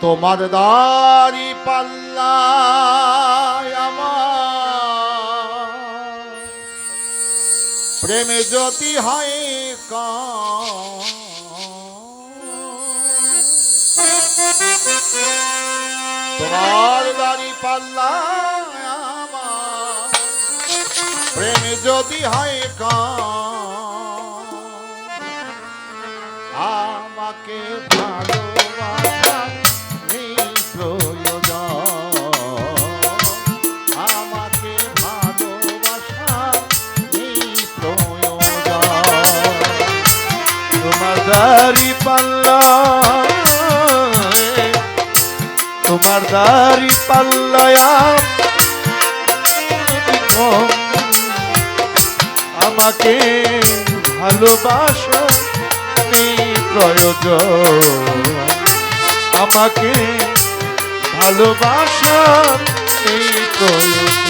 তোমার দারি পাল্লা আমার। প্রেমে যদি হয় তোমার দারি পাল্লা আমার। প্রেমে যদি হয় কামাকে পাল্লা। তোমার দাড়ি পাল্লায়। আমাকে ভালোবাসা নেই প্রয়োজন। আমাকে ভালোবাসা নেই প্রয়োজন।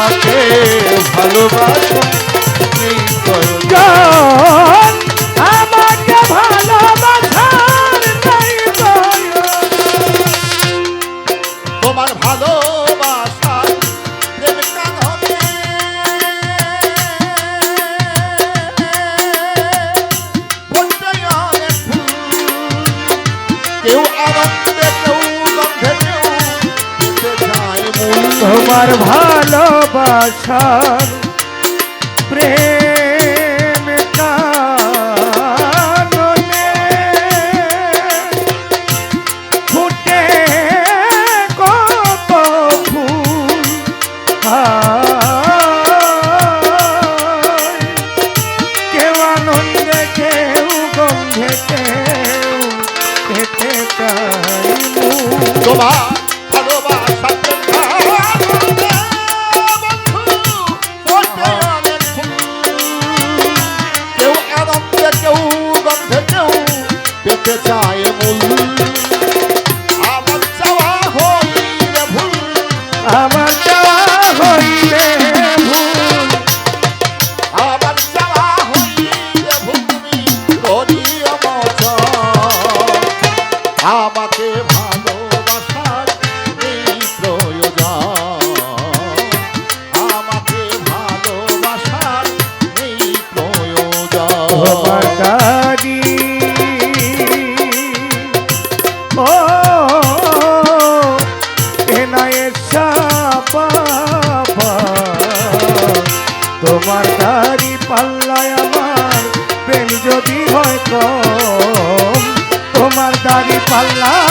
আমাকে ভালোবাসো আশার প্রেম ফুটে কত ফুল কেউ আনন্দে কেউ গন্ধে কেউ খেতে চাই তোমার পাল্লা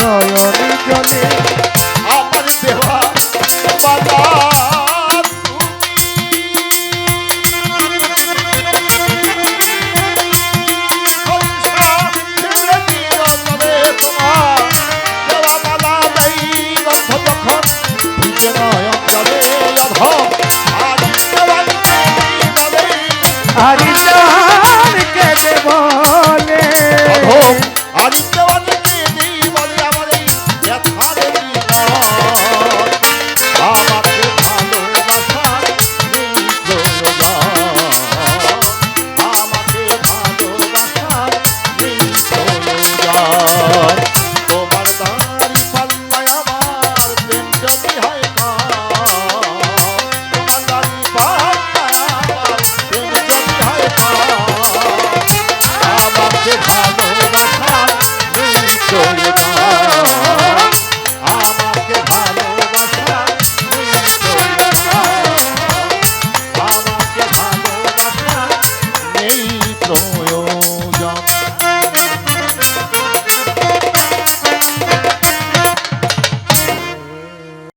নয়ন জলে